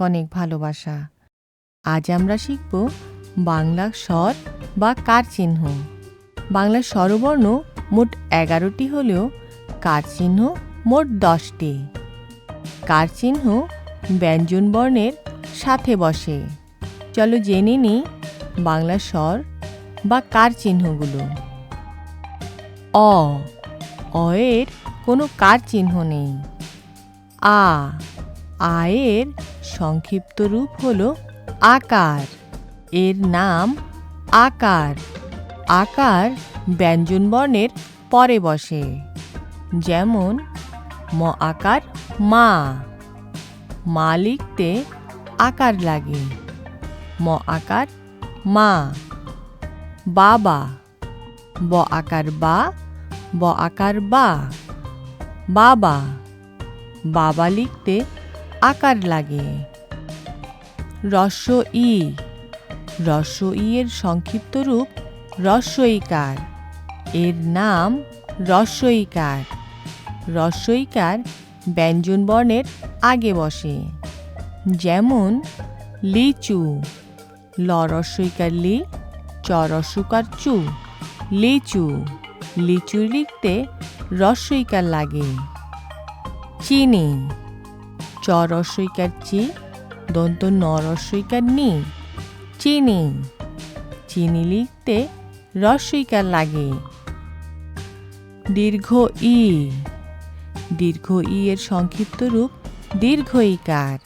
অনেক ভালোবাসা। আজ আমরা শিখব বাংলা স্বর বা কার চিহ্ন। বাংলা স্বরবর্ণ মোট এগারোটি হলেও কার চিহ্ন মোট দশটি। কার চিহ্ন ব্যঞ্জন বর্ণের সাথে বসে। চলো জেনে নিই বাংলা স্বর বা কার চিহ্নগুলো। অ অয়ের কোনো কার চিহ্ন নেই। আ আয়ের সংক্ষিপ্ত রূপ হল আকার। এর নাম আকার। আকার ব্যঞ্জন বর্ণের পরে বসে। যেমন, ম আকার মা। মা লিখতে আকার লাগে। ম আকার মা। বাবা। ব আকার বা, ব আকার বা। বাবা। বাবা লিখতে আকার লাগে। রস্য ই। রস্য ই এর সংক্ষিপ্ত রূপ রস্যইকার। এর নাম রস্যইকার। রস্যইকার ব্যঞ্জন বর্ণের আগে বসে। যেমন, লিচু। ল রস্যইকার লি, চ রস্যকার চু। লিচু। লিচু লিখতে রস্যইকার লাগে। চিনি। চ রস্যইকার চি দন্ত ন রস্যইকার নি চিনি। চিনি লিখতে রস্যইকার লাগে। দীর্ঘ ই। দীর্ঘ ই এর সংক্ষিপ্ত রূপ দীর্ঘইকার।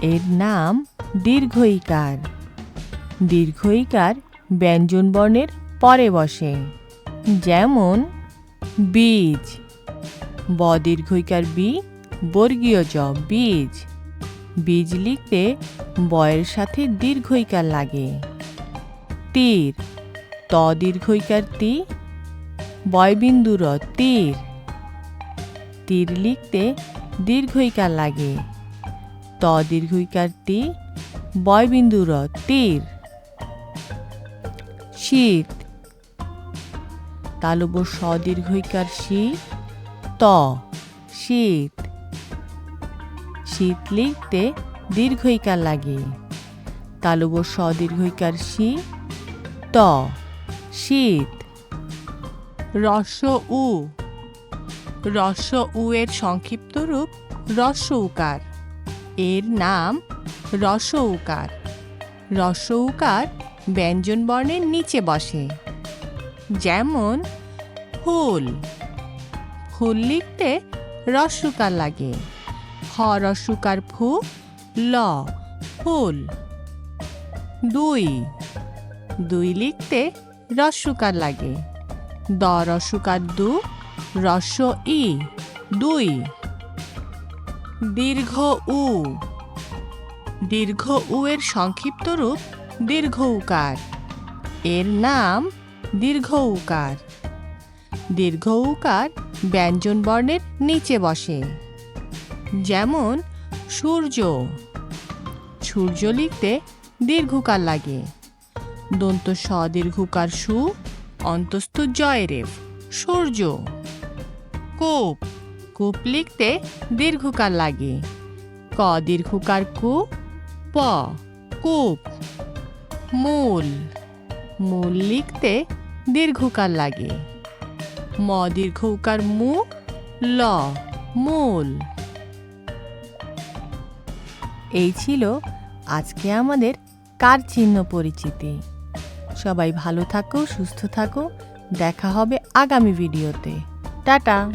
এর নাম দীর্ঘ দীর্ঘইকার। দীর্ঘইকার ব্যঞ্জন বর্ণের পরে বসে। যেমন, বীজ। ব দীর্ঘইকার বি বর্গীয় জ, বীজ। বীজ লিখতে বয়ের সাথে দীর্ঘইকার লাগে। তীর। ত দীর্ঘইকার তি। বয়বিন্দুর তীর। তীর লিখতে দীর্ঘইকার লাগে। ত দীর্ঘইকার তি বয়বিন্দুর তীর। শীত। তালব সদীর্ঘইকার শী ত। শীত। শীত লিখতে দীর্ঘইকার লাগে। তালব সদীর্ঘইকার শী ত, শীত। রস উ রস উ এর সংক্ষিপ্ত রূপ রস্য উকার। এর নাম রস উকার। রস উকার ব্যঞ্জন বর্ণের নিচে বসে। যেমন, ফুল। ফুল লিখতে রস্যকার লাগে। হ রস্যকার ফু, ল, ফুল। দুই দুই লিখতে রসুকার লাগে। দ রস্যকার দু, রস ই। দুই, দীর্ঘ উ। দীর্ঘ উ এর সংক্ষিপ্ত রূপ দীর্ঘ উকার। এর নাম দীর্ঘ উকার। দীর্ঘ উকার ব্যঞ্জন বর্ণের নিচে বসে। যেমন, সূর্য। সূর্য লিখতে দীর্ঘকার লাগে। দন্ত স সু, অন্তস্থ জয়রেফ, সূর্য। কূপ। কূপ লিখতে দীর্ঘকার লাগে। ক দীর্ঘকার কু, প, কূপ। মূল। মূল লিখতে দীর্ঘকার লাগে। ম দীর্ঘকার মু, ল, মূল। এই ছিল আজকে আমাদের কার চিহ্ন পরিচিতি। সবাই ভালো থাকো, সুস্থ থাকো। দেখা হবে আগামী ভিডিওতে। টাটা।